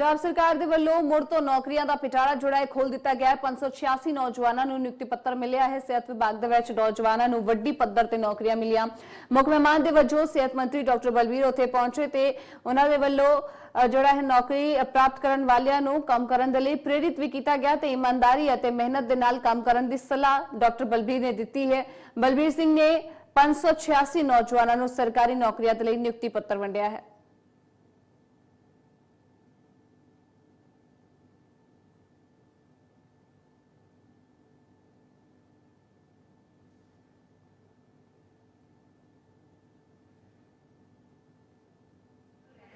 ਪੰਜਾਬ ਸਰਕਾਰ ਦੇ ਵੱਲੋਂ ਮੁੜ ਤੋਂ ਨੌਕਰੀਆਂ ਦਾ ਪਿਟਾਰਾ ਜਿਹੜਾ ਹੈ ਖੋਲ ਦਿੱਤਾ ਗਿਆ ਹੈ। 586 ਨੌਜਵਾਨਾਂ ਨੂੰ ਨਿਯੁਕਤੀ ਪੱਤਰ ਮਿਲਿਆ ਹੈ। ਸਿਹਤ ਵਿਭਾਗ ਦੇ ਵਿੱਚ ਨੌਜਵਾਨਾਂ ਨੂੰ ਵੱਡੀ ਪੱਧਰ ਤੇ ਨੌਕਰੀਆਂ ਮਿਲੀਆਂ। ਮੁੱਖ ਮਹਿਮਾਨ ਦੇ ਵਜੋਂ ਸਿਹਤ ਮੰਤਰੀ ਡਾਕਟਰ ਬਲਬੀਰ ਉੱਥੇ ਪਹੁੰਚੇ ਤੇ ਉਹਨਾਂ ਦੇ ਵੱਲੋਂ ਜਿਹੜਾ ਹੈ ਨੌਕਰੀ ਪ੍ਰਾਪਤ ਕਰਨ ਵਾਲਿਆਂ ਨੂੰ ਕੰਮ ਕਰਨ ਦੇ ਲਈ ਪ੍ਰੇਰਿਤ ਵੀ ਕੀਤਾ ਗਿਆ ਤੇ ਇਮਾਨਦਾਰੀ ਅਤੇ ਮਿਹਨਤ ਦੇ ਨਾਲ ਕੰਮ ਕਰਨ ਦੀ ਸਲਾਹ ਡਾਕਟਰ ਬਲਬੀਰ ਨੇ ਦਿੱਤੀ ਹੈ। ਬਲਬੀਰ ਸਿੰਘ ਨੇ 586 ਨੌਜਵਾਨਾਂ ਨੂੰ ਸਰਕਾਰੀ ਨੌਕਰੀਆਂ ਦੇ ਲਈ ਨਿਯੁਕਤੀ ਪੱਤਰ ਵੰਡਿਆ ਹੈ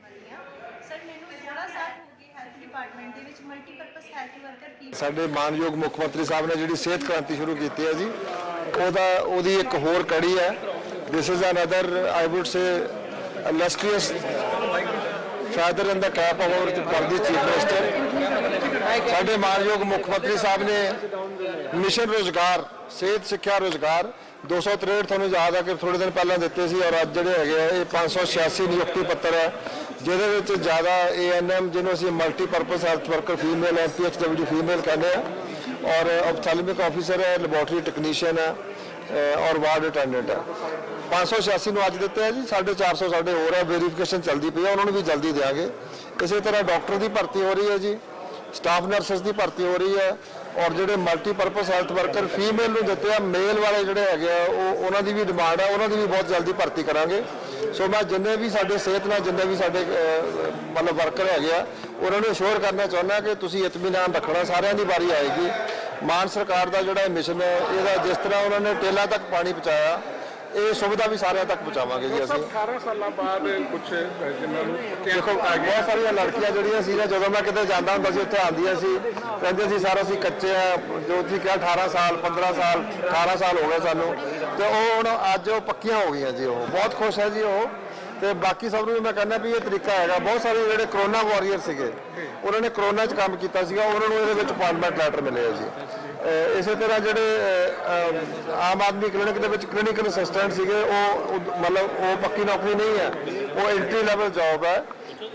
ਵਾਲੀ ਹਾਂ ਸਰ ਮੈਨੂੰ 16 ਸਾਲ ਹੋ ਗਏ ਹੈਲਥ ਡਿਪਾਰਟਮੈਂਟ ਦੇ ਵਿੱਚ ਮਲਟੀਪਰਪਸ ਹੈਲਥ ਵਰਕਰ ਕੀ ਸਾਡੇ ਮਾਨਯੋਗ ਮੁੱਖ ਮੰਤਰੀ ਸਾਹਿਬ ਨੇ ਜਿਹੜੀ ਸਿਹਤ ਕ੍ਰਾਂਤੀ ਸ਼ੁਰੂ ਕੀਤੀ ਹੈ ਜੀ, ਉਹਦਾ, ਉਹਦੀ ਇੱਕ ਹੋਰ ਕੜੀ ਹੈ। This is another I would say illustrious feather in the cap of our for the chief ਸਾਡੇ ਮਾਨਯੋਗ ਮੁੱਖ ਮੰਤਰੀ ਸਾਹਿਬ ਨੇ ਮਿਸ਼ਨ ਰੋਜ਼ਗਾਰ, ਸਿਹਤ, ਸਿੱਖਿਆ ਰੋਜ਼ਗਾਰ 263 ਤੁਹਾਨੂੰ ਯਾਦ ਆ ਕਿ ਥੋੜੇ ਦਿਨ ਪਹਿਲਾਂ ਦਿੱਤੇ ਸੀ ਔਰ ਅੱਜ ਜਿਹੜੇ ਹੈਗੇ ਆ, ਇਹ 586 ਨਿਯੁਕਤੀ ਪੱਤਰ ਹੈ ਜਿਹਦੇ ਵਿੱਚ ਜ਼ਿਆਦਾ ਏਐਨਐਮ ਜਿਹਨੂੰ ਅਸੀਂ multipurpose health worker female MPHW female ਕਹਿੰਦੇ ਆ, ਔਰ ਆਪਥੈਲਮਿਕ ਆਫੀਸਰ ਹੈ ਲੈਬੋਰਟਰੀ ਟੈਕਨੀਸ਼ੀਅਨ ਹੈ ਔਰ ਵਾਰਡ ਅਟੈਂਡੈਂਟ ਹੈ 586 ਨੂੰ ਅੱਜ ਦਿੱਤੇ ਆ ਜੀ 450 ਸਾਡੇ ਹੋਰ ਹੈ ਵੈਰੀਫਿਕੇਸ਼ਨ ਚੱਲਦੀ ਪਈ ਹੈ ਉਹਨਾਂ ਨੂੰ ਵੀ ਜਲਦੀ ਦੇਵਾਂਗੇ ਇਸੇ ਤਰ੍ਹਾਂ ਡਾਕਟਰ ਦੀ ਭਰਤੀ ਹੋ ਰਹੀ ਹੈ ਜੀ ਸਟਾਫ ਨਰਸਸ ਦੀ ਭਰਤੀ ਹੋ ਰਹੀ ਹੈ ਔਰ ਜਿਹੜੇ ਮਲਟੀਪਰਪਸ ਹੈਲਥ ਵਰਕਰ ਫੀਮੇਲ ਨੂੰ ਦਿੱਤੇ ਆ ਮੇਲ ਵਾਲੇ ਜਿਹੜੇ ਹੈਗੇ ਆ, ਉਹ ਉਹਨਾਂ ਦੀ ਵੀ ਡਿਮਾਂਡ ਆ, ਉਹਨਾਂ ਦੀ ਵੀ ਬਹੁਤ ਜਲਦੀ ਭਰਤੀ ਕਰਾਂਗੇ। ਸੋ ਮੈਂ ਜਿੰਨੇ ਵੀ ਸਾਡੇ ਸਿਹਤ ਨਾਲ ਜਿੰਨੇ ਵੀ ਸਾਡੇ ਮਤਲਬ ਵਰਕਰ ਹੈਗੇ ਆ, ਉਹਨਾਂ ਨੂੰ ਅਸ਼ੋਰ ਕਰਨਾ ਚਾਹੁੰਦਾ ਕਿ ਤੁਸੀਂ ਇਤਮੀਨਾਨ ਰੱਖਣਾ, ਸਾਰਿਆਂ ਦੀ ਵਾਰੀ ਆਏਗੀ। ਮਾਨ ਸਰਕਾਰ ਦਾ ਜਿਹੜਾ ਮਿਸ਼ਨ ਹੈ, ਇਹਦਾ ਜਿਸ ਤਰ੍ਹਾਂ ਉਹਨਾਂ ਨੇ ਟੇਲਾਂ ਤੱਕ ਪਾਣੀ ਪਹੁੰਚਾਇਆ ਇਹ ਸੁਵਿਧਾ ਵੀ ਸਾਰਿਆਂ ਤੱਕ ਪਹੁੰਚਾਵਾਂਗੇ ਜੀ ਅਸੀਂ। 18 ਸਾਲਾਂ ਬਾਅਦ ਕੁਝ ਜਿਨ੍ਹਾਂ ਨੂੰ ਦੇਖੋ ਬਹੁਤ ਸਾਰੀਆਂ ਲੜਕੀਆਂ ਜਿਹੜੀਆਂ ਸੀ ਨਾ ਜਦੋਂ ਮੈਂ ਕਿਤੇ ਜਾਂਦਾ ਹੁੰਦਾ ਸੀ ਉੱਥੇ ਆਉਂਦੀਆਂ ਸੀ। ਕਹਿੰਦੇ ਸੀ ਸਾਰਾ ਅਸੀਂ ਕੱਚੇ ਆ। ਜੋ ਤੁਸੀਂ ਕਿਹਾ 18 ਸਾਲ 15 ਸਾਲ 18 ਸਾਲ ਹੋ ਗਏ ਸਾਨੂੰ। ਤੇ ਉਹ ਹੁਣ ਅੱਜ ਉਹ ਪੱਕੀਆਂ ਹੋ ਗਈਆਂ ਜੀ ਉਹ। ਬਹੁਤ ਖੁਸ਼ ਹੈ ਜੀ ਉਹ। ਤੇ ਬਾਕੀ ਸਭ ਨੂੰ ਮੈਂ ਕਹਿੰਦਾ ਵੀ ਇਹ ਤਰੀਕਾ ਹੈਗਾ। ਬਹੁਤ ਸਾਰੇ ਜਿਹੜੇ ਕਰੋਨਾ ਵਾਰੀਅਰ ਸੀਗੇ ਉਹਨਾਂ ਨੇ ਕਰੋਨਾ 'ਚ ਕੰਮ ਕੀਤਾ ਸੀਗਾ ਉਹਨਾਂ ਨੂੰ ਇਹਦੇ ਵਿੱਚ ਅਪਾਇੰਟਮੈਂਟ ਲੈਟਰ ਮਿਲੇ ਆ ਜੀ। ਇਸੇ ਤਰ੍ਹਾਂ ਜਿਹੜੇ ਆਮ ਆਦਮੀ ਕਲੀਨਿਕ ਦੇ ਵਿੱਚ ਕਲੀਨਿਕਲ ਅਸਿਸਟੈਂਟ ਸੀਗੇ, ਉਹ, ਉਹ- ਮਤਲਬ ਉਹ ਪੱਕੀ ਨੌਕਰੀ ਨਹੀਂ ਹੈ। ਉਹ ਐਂਟਰੀ ਲੈਵਲ ਜੌਬ ਹੈ।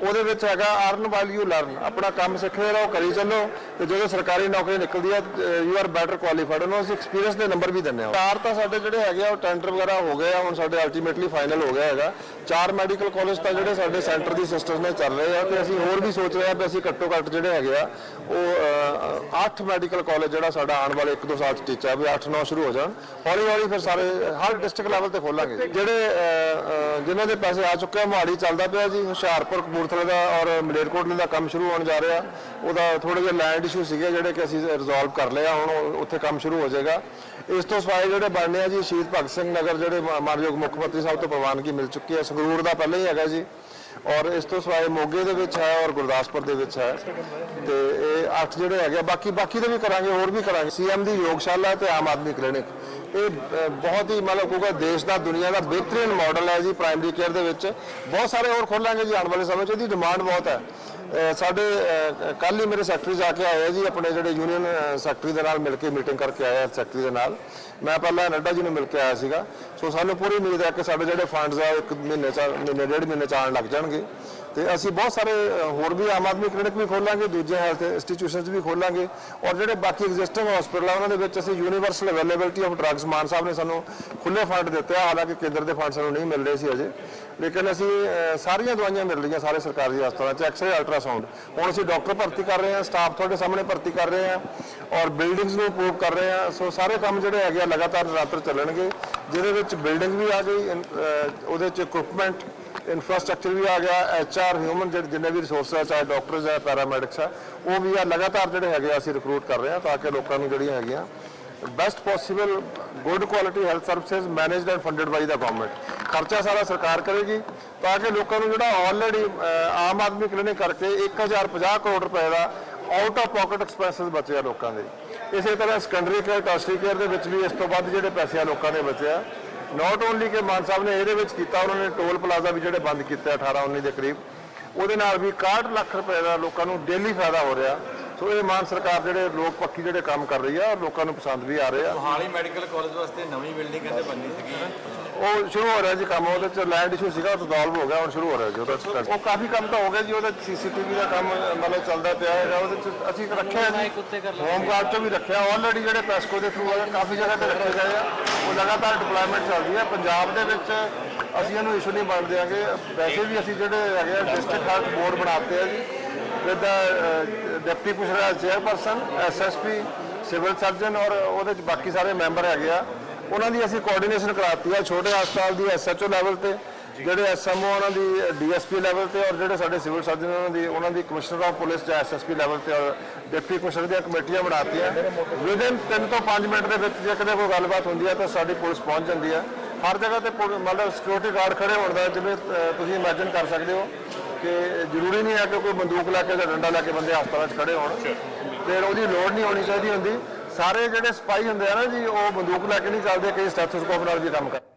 ਉਹਦੇ ਵਿੱਚ ਹੈਗਾ ਅਰਨ ਵਾਲ ਯੂ ਲਰਨ ਆਪਣਾ ਕੰਮ ਸਿੱਖਦੇ ਰਹੋ ਕਰੀ ਚੱਲੋ। ਤੇ ਜਦੋਂ ਸਰਕਾਰੀ ਨੌਕਰੀ ਨਿਕਲਦੀ ਹੈ ਯੂ ਆਰ ਬੈਟਰ ਕੁਆਲੀਫਾਈਡ ਉਹਨੂੰ ਅਸੀਂ ਐਕਸਪੀਰੀਅੰਸ ਦੇ ਨੰਬਰ ਵੀ ਦਿੰਦੇ ਹਾਂ। ਚਾਰ ਤਾਂ ਸਾਡੇ ਜਿਹੜੇ ਹੈਗੇ ਆ ਉਹ ਟੈਂਡਰ ਵਗੈਰਾ ਹੋ ਗਏ ਆ ਹੁਣ ਸਾਡੇ ਅਲਟੀਮੇਟਲੀ ਫਾਈਨਲ ਹੋ ਗਿਆ ਹੈਗਾ। ਚਾਰ ਮੈਡੀਕਲ ਕਾਲਜ ਤਾਂ ਜਿਹੜੇ ਸਾਡੇ ਸੈਂਟਰ ਦੀ ਸਿਸਟਰਸ ਨੇ ਚੱਲ ਰਹੇ ਆ ਤੇ ਅਸੀਂ ਹੋਰ ਵੀ ਸੋਚ ਰਹੇ ਆ ਵੀ ਅਸੀਂ ਘੱਟੋ ਘੱਟ ਜਿਹੜੇ ਹੈਗੇ ਆ ਉਹ 8 ਮੈਡੀਕਲ ਕਾਲਜ ਜਿਹੜਾ ਸਾਡਾ ਆਉਣ ਵਾਲੇ 1-2 ਸਾਲ ਚ ਟੀਚਾ ਵੀ 8-9 ਸ਼ੁਰੂ ਹੋ ਜਾਣ। ਹੌਲੀ ਹੌਲੀ ਫਿਰ ਸਾਰੇ ਹਰ ਡਿਸਟ੍ਰਿਕਟ ਲੈਵਲ ਤੇ ਖੋਲਾਂਗੇ। ਜਿਹੜੇ ਅਹ, ਜਿਨ੍ਹਾਂ ਦੇ ਪੈਸੇ ਆ ਚੁੱਕੇ ਆ ਮੋਹਾਲੀ ਚੱਲਦਾ ਪਿਆ ਜੀ ਹੁਸ਼ਿਆਰਪੁਰ ਕਪੂਰ ਕਪੂਰਥਲੇ ਦਾ ਔਰ ਮਲੇਰਕੋਟਲੇ ਦਾ ਕੰਮ ਸ਼ੁਰੂ ਹੋਣ ਜਾ ਰਿਹਾ। ਉਹਦਾ ਥੋੜੇ ਜਿਹੇ ਲੈਂਡ ਇਸ਼ੂ ਸੀਗੇ ਜਿਹੜੇ ਕਿ ਅਸੀਂ ਰਿਜ਼ੋਲਵ ਕਰ ਲਿਆ, ਹੁਣ ਉੱਥੇ ਕੰਮ ਸ਼ੁਰੂ ਹੋ ਜਾਏਗਾ। ਇਸ ਤੋਂ ਸਿਵਾਏ ਜਿਹੜੇ ਬਣਨੇ ਆ ਜੀ ਸ਼ਹੀਦ ਭਗਤ ਸਿੰਘ ਨਗਰ, ਜਿਹੜੇ ਮਾਨਯੋਗ ਮੁੱਖ ਮੰਤਰੀ ਸਾਹਿਬ ਤੋਂ ਪ੍ਰਵਾਨਗੀ ਮਿਲ ਚੁੱਕੀ ਹੈ। ਸੰਗਰੂਰ ਦਾ ਪਹਿਲਾਂ ਹੀ ਹੈਗਾ ਜੀ। ਔਰ ਇਸ ਤੋਂ ਸਿਵਾਏ ਮੋਗੇ ਦੇ ਵਿੱਚ ਹੈ ਔਰ ਗੁਰਦਾਸਪੁਰ ਦੇ ਵਿੱਚ ਹੈ। ਤੇ ਇਹ ਅੱਠ ਜਿਹੜੇ ਹੈਗੇ ਆ, ਬਾਕੀ ਬਾਕੀ ਦੇ ਵੀ ਕਰਾਂਗੇ ਹੋਰ ਵੀ ਕਰਾਂਗੇ। ਸੀਐਮ ਦੀ ਯੋਗਸ਼ਾਲਾ ਤੇ ਆਮ ਆਦਮੀ ਕਲੀਨਿਕ। ਇਹ ਬਹੁਤ ਹੀ ਮਤਲਬ ਕਹੂਗਾ ਦੇਸ਼ ਦਾ ਦੁਨੀਆ ਦਾ ਬਿਹਤਰੀਨ ਮਾਡਲ ਹੈ ਜੀ ਪ੍ਰਾਇਮਰੀ ਕੇਅਰ ਦੇ ਵਿੱਚ। ਬਹੁਤ ਸਾਰੇ ਹੋਰ ਖੋਲਾਂਗੇ ਜੀ ਆਉਣ ਵਾਲੇ ਸਮੇਂ 'ਚ ਇਹਦੀ ਡਿਮਾਂਡ ਬਹੁਤ ਹੈ। ਸਾਡੇ ਕੱਲ ਹੀ ਮੇਰੇ ਸੈਕਟਰੀ ਜਾ ਕੇ ਆਏ ਜੀ, ਆਪਣੇ ਜਿਹੜੇ ਯੂਨੀਅਨ ਸੈਕਟਰੀ ਦੇ ਨਾਲ ਮਿਲ ਕੇ ਮੀਟਿੰਗ ਕਰਕੇ ਆਏ ਸੈਕਟਰੀ ਦੇ ਨਾਲ। ਮੈਂ ਪਹਿਲਾਂ ਨੱਡਾ ਜੀ ਨੂੰ ਮਿਲ ਕੇ ਆਇਆ ਸੀਗਾ। ਸੋ ਸਾਨੂੰ ਪੂਰੀ ਉਮੀਦ ਹੈ ਕਿ ਸਾਡੇ ਜਿਹੜੇ ਫੰਡਸ ਆ, ਉਹ ਇੱਕ ਮਹੀਨੇ ਚ, ਮਹੀਨੇ, ਡੇਢ ਮਹੀਨੇ ਚ ਆਉਣ ਲੱਗ ਜਾਣਗੇ। ਤੇ ਅਸੀਂ ਬਹੁਤ ਸਾਰੇ ਹੋਰ ਵੀ ਆਮ ਆਦਮੀ ਕਲੀਨਿਕ ਵੀ ਖੋਲਾਂਗੇ, ਦੂਜੇ ਹੈਲਥ ਇੰਸਟੀਟਿਊਸ਼ਨਸ ਵੀ ਖੋਲਾਂਗੇ ਔਰ ਜਿਹੜੇ ਬਾਕੀ ਐਗਜ਼ਿਸਟਿੰਗ ਹਸਪੀਟਲ ਆ, ਉਹਨਾਂ ਦੇ ਵਿੱਚ ਅਸੀਂ universal availability of drugs Mann Sahib ਨੇ ਸਾਨੂੰ ਖੁੱਲੇ ਫੰਡ ਦਿੱਤੇ ਆ, ਹਾਲਾਂਕਿ ਕੇਂਦਰ ਦੇ ਫੰਡ ਸਾਨੂੰ ਨਹੀਂ ਮਿਲ ਰਹੇ ਸੀ ਅਜੇ। ਲੇਕਿਨ ਅਸੀਂ ਸਾਰੀਆਂ ਦਵਾਈਆਂ ਮਿਲ ਰਹੀਆਂ ਸਾਰੇ ਸਰਕਾਰੀ ਹਸਪਤਾਲਾਂ 'ਚ ਐਕਸਰੇ ਅਲਟਰਾਸਾਊਂਡ ਹੁਣ ਅਸੀਂ ਡਾਕਟਰ ਭਰਤੀ ਕਰ ਰਹੇ ਹਾਂ ਸਟਾਫ ਤੁਹਾਡੇ ਸਾਹਮਣੇ ਭਰਤੀ ਕਰ ਰਹੇ ਹਾਂ ਔਰ ਬਿਲਡਿੰਗਸ ਨੂੰ ਅਪਰੂਵ ਕਰ ਰਹੇ ਹਾਂ। ਸੋ ਸਾਰੇ ਕੰਮ ਜਿਹੜੇ ਹੈਗੇ ਆ, ਲਗਾਤਾਰ ਰਾਤਰ ਚੱਲਣਗੇ, ਜਿਹਦੇ ਵਿੱਚ ਬਿਲਡਿੰਗ ਵੀ ਆ ਗਈ ਉਹਦੇ 'ਚ ਇਕਵਿਪਮੈਂਟ ਇਨਫਰਾਸਟ੍ਰਕਚਰ ਵੀ ਆ ਗਿਆ ਐਚਆਰ ਹਿਊਮਨ ਜਿਹੜੇ ਜਿੰਨੇ ਵੀ ਰਿਸੋਰਸ ਆ, ਚਾਹੇ ਡਾਕਟਰਸ ਆ ਪੈਰਾਮੈਡਿਕਸ ਆ, ਉਹ ਵੀ ਆ, ਲਗਾਤਾਰ ਜਿਹੜੇ ਹੈਗੇ ਆ, ਅਸੀਂ ਰਿਕਰੂਟ ਕਰ ਰਹੇ ਹਾਂ ਤਾਂ ਕਿ ਲੋਕਾਂ ਨੂੰ ਜਿਹੜੀਆਂ ਹੈਗੀਆਂ best possible good quality health services managed and funded by the government ਖਰਚਾ ਸਾਰਾ ਸਰਕਾਰ ਕਰੇਗੀ ਤਾਂ ਕਿ ਲੋਕਾਂ ਨੂੰ ਜਿਹੜਾ ਆਲਰੇਡੀ ਆਮ ਆਦਮੀ ਕਲੀਨਿਕ ਕਰਕੇ 1050 ਕਰੋੜ ਰੁਪਏ ਦਾ ਆਊਟ ਆਫ ਪਾਕਟ ਐਕਸਪੈਂਸਸ ਬਚਿਆ ਲੋਕਾਂ ਦੇ। ਇਸੇ ਤਰ੍ਹਾਂ ਸੈਕੰਡਰੀ ਕੇਅਰ ਟਰਸ਼ਰੀ ਕੇਅਰ ਦੇ ਵਿੱਚ ਵੀ ਇਸ ਤੋਂ ਵੱਧ ਜਿਹੜੇ ਪੈਸੇ ਆ ਲੋਕਾਂ ਦੇ ਬਚੇ ਆ ਨਾਟ ਓਨਲੀ ਕਿ ਮਾਨ ਸਾਹਿਬ ਨੇ ਇਹਦੇ ਵਿੱਚ ਕੀਤਾ, ਉਹਨਾਂ ਨੇ ਟੋਲ ਪਲਾਜ਼ਾ ਵੀ ਜਿਹੜੇ ਬੰਦ ਕੀਤੇ 18 19 ਦੇ ਕਰੀਬ। ਉਹਦੇ ਨਾਲ ਵੀ 61 ਲੱਖ ਰੁਪਏ ਦਾ ਲੋਕਾਂ ਨੂੰ ਡੇਲੀ ਫਾਇਦਾ ਹੋ ਰਿਹਾ। ਸੋ ਇਹ ਮਾਨ ਸਰਕਾਰ ਜਿਹੜੇ ਲੋਕ ਪੱਖੀ ਜਿਹੜੇ ਕੰਮ ਕਰ ਰਹੀ ਆ ਲੋਕਾਂ ਨੂੰ ਪਸੰਦ ਵੀ ਆ ਰਹੇ ਆ। ਮੋਹਾਲੀ ਮੈਡੀਕਲ ਕਾਲਜ ਵਾਸਤੇ ਨਵੀਂ ਬਿਲਡਿੰਗ ਕਹਿੰਦੇ ਬਣਨੀ ਸੀਗੀ। ਉਹ ਸ਼ੁਰੂ ਹੋ ਰਿਹਾ ਜੀ ਕੰਮ ਉਹਦੇ ਚ ਲੈਂਡ ਇਸ਼ੂ ਸੀਗਾ ਉਹ ਰਿਜ਼ੋਲਵ ਹੋ ਗਿਆ ਹੁਣ ਸ਼ੁਰੂ ਹੋ ਰਿਹਾ ਜੀ ਉਹਦਾ ਉਹ ਕਾਫੀ ਕੰਮ ਤਾਂ ਹੋ ਗਿਆ ਜੀ ਉਹਦੇ ਸੀਸੀਟੀਵੀ ਦਾ ਕੰਮ ਮਤਲਬ ਚੱਲਦਾ ਪਿਆ ਹੈਗਾ ਉਹਦੇ ਚ ਅਸੀਂ ਰੱਖਿਆ ਜੀ। ਹੋਮ ਗਾਰਡ ਚੋਂ ਵੀ ਰੱਖਿਆ। ਆਲਰੇਡੀ ਜਿਹੜੇ ਪੈਸਕੋ ਦੇ ਥਰੂ ਕਾਫੀ ਜਗ੍ਹਾ ਤੇ ਰੱਖੇ ਗਏ ਆ। ਉਹ ਲਗਾਤਾਰ ਡਿਪਲੋਇਮੈਂਟ ਚੱਲਦੀ ਹੈ ਪੰਜਾਬ ਦੇ ਵਿੱਚ ਅਸੀਂ ਇਹਨੂੰ ਇਸ਼ੂ ਨਹੀਂ ਬਣ ਦਿਆਂਗੇ ਵੈਸੇ ਵੀ ਅਸੀਂ ਜਿਹੜੇ ਹੈਗੇ ਆ ਡਿਸਟ੍ਰਿਕਟ ਹੈਲਥ ਬੋਰਡ ਬਣਾਤੇ ਆ ਜੀ। ਵਿਦ ਡਿਪਟੀ ਪੁਸ਼ਰਾ ਚੇਅਰਪਰਸਨ ਐਸਐਸਪੀ ਸਿਵਲ ਸਰਜਨ ਔਰ ਉਹਦੇ ਚ ਬਾਕੀ ਸਾਰੇ ਮੈਂਬਰ ਹੈਗੇ ਆ। ਉਹਨਾਂ ਦੀ ਅਸੀਂ ਕੋਆਰਡੀਨੇਸ਼ਨ ਕਰਾਤੀ ਆ ਛੋਟੇ ਹਸਪਤਾਲ ਦੀ ਐਸਐਚਓ ਲੈਵਲ ਤੇ, ਜਿਹੜੇ ਐਸਐਮਓ ਉਹਨਾਂ ਦੀ ਡੀਐਸਪੀ ਲੈਵਲ ਤੇ ਔਰ ਜਿਹੜੇ ਸਾਡੇ ਸਿਵਲ ਸਰਜਨ ਉਹਨਾਂ ਦੀ ਉਹਨਾਂ ਦੀ ਕਮਿਸ਼ਨਰ ਆਫ ਪੁਲਿਸ ਜਾਂ ਐਸਐਸਪੀ ਲੈਵਲ ਤੇ ਔਰ ਡਿਪਟੀ ਕਮਿਸ਼ਨਰ ਦੀਆਂ ਕਮੇਟੀਆਂ ਬਣਾਤੀਆਂ। ਵਿਦਿਨ 3 ਤੋਂ 5 ਮਿੰਟ ਦੇ ਵਿੱਚ ਜੇ ਕਦੇ ਕੋਈ ਗੱਲਬਾਤ ਹੁੰਦੀ ਹੈ ਤਾਂ ਸਾਡੀ ਪੁਲਿਸ ਪਹੁੰਚ ਜਾਂਦੀ ਹੈ ਹਰ ਜਗ੍ਹਾ ਤੇ ਪੁਲ- ਮਤਲਬ ਸਿਕਿਉਰਿਟੀ ਗਾਰਡ ਖੜੇ ਹੋਣ ਦਾ ਜਿਵੇਂ ਤੁਸੀਂ ਇਮੇਜਿਨ ਕਰ ਸਕਦੇ ਹੋ। ਕਿ ਜ਼ਰੂਰੀ ਨਹੀਂ ਹੈ ਕਿ ਕੋਈ ਬੰਦੂਕ ਲੈ ਕੇ ਜਾਂ ਡੰਡਾ ਲੈ ਕੇ ਬੰਦੇ ਹਸਪਤਾਲਾਂ 'ਚ ਖੜੇ ਹੋਣ। ਤੇ ਉਹਦੀ ਲੋੜ ਨਹੀਂ ਹੋਣੀ ਚਾਹੀਦੀ ਹੁੰਦੀ। ਸਾਰੇ ਜਿਹੜੇ ਸਪਾਈ ਹੁੰਦੇ ਆ ਨਾ ਜੀ ਉਹ ਬੰਦੂਕ ਲੈ ਕੇ ਨਹੀਂ ਚੱਲਦੇ ਕਈ ਸਟੈਥੋਸਕੋਪ ਨਾਲ ਵੀ ਕੰਮ ਕਰਦੇ।